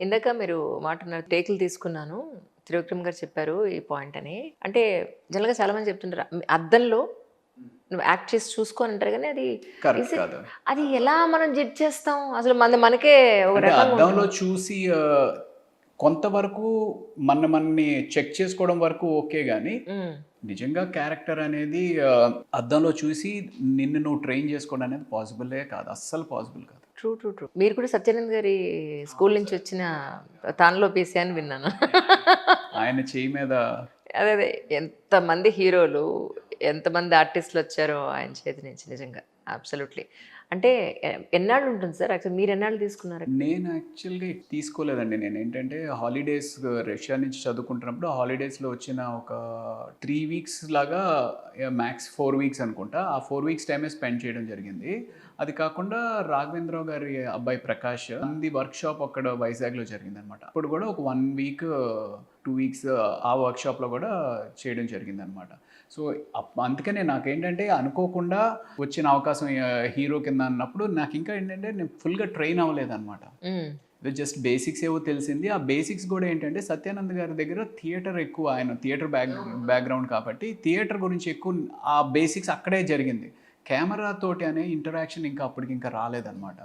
ఇందాక మీరు మాట టేకులు తీసుకున్నాను. త్రివిక్రమ్ గారు చెప్పారు ఈ పాయింట్ అని. అంటే జనరల్గా చాలా మంది చెప్తుంటారు "మీ అద్దంలో నువ్వు యాక్ట్ చేసి చూసుకొని అంటారు కానీ అది అది ఎలా మనం జడ్జ్ చేస్తాం? అసలు మన మనకే ఒక అద్దంలో. చూసి కొంతవరకు మన మనని చెక్ చేసుకోవడం వరకు ఓకే కానీ నిజంగా క్యారెక్టర్ అనేది అద్దంలో చూసి నిన్ను నువ్వు ట్రైన్ చేసుకోవడం అనేది పాసిబులే కాదు. అస్సలు పాసిబుల్ కాదు. True true true. మీరు కూడా సత్యానంద్ గారి స్కూల్ నుంచి వచ్చిన తానులో పీసీ అని విన్నాను. ఆయన చేయి మీద అదే అదే. ఎంతమంది హీరోలు ఎంతమంది ఆర్టిస్టులు వచ్చారో ఆయన చేతి నుంచి నిజంగా. అబ్సల్యూట్లీ. అంటే ఎన్నాళ్ళు ఉంటుంది సార్? యాక్చువల్ మీరు ఎన్నాళ్ళు తీసుకున్నారు నేను యాక్చువల్గా తీసుకోలేదండి నేను. ఏంటంటే హాలిడేస్ రష్యా నుంచి చదువుకుంటున్నప్పుడు హాలిడేస్లో వచ్చిన ఒక త్రీ వీక్స్ లాగా మ్యాక్స్ ఫోర్ వీక్స్ అనుకుంటా. ఆ ఫోర్ వీక్స్ టైమే స్పెండ్ చేయడం జరిగింది. అది కాకుండా రాఘవేంద్రరావు గారి అబ్బాయి ప్రకాష్ అంది వర్క్షాప్ అక్కడ వైజాగ్లో జరిగింది అనమాట అప్పుడు కూడా ఒక వన్ వీక్ టూ వీక్స్ ఆ వర్క్షాప్లో కూడా చేయడం జరిగింది అనమాట సో అప్- అందుకనే నాకేంటంటే అనుకోకుండా వచ్చిన అవకాశం హీరో కింద అన్నప్పుడు నాకు ఇంకా ఏంటంటే నేను ఫుల్గా ట్రైన్ అవ్వలేదన్నమాట. మ్మ్. ఇది జస్ట్ బేసిక్స్ ఏవో తెలిసింది. ఆ బేసిక్స్ కూడా ఏంటంటే సత్యానంద్ గారి దగ్గర థియేటర్ ఎక్కువ ఆయన థియేటర్ బ్యాక్ బ్యాక్గ్రౌండ్ కాబట్టి థియేటర్ గురించి ఎక్కువ ఆ బేసిక్స్ అక్కడే జరిగింది. కెమెరా తోటి అనే ఇంటరాక్షన్ ఇంకా అప్పటికి ఇంకా రాలేదన్నమాట.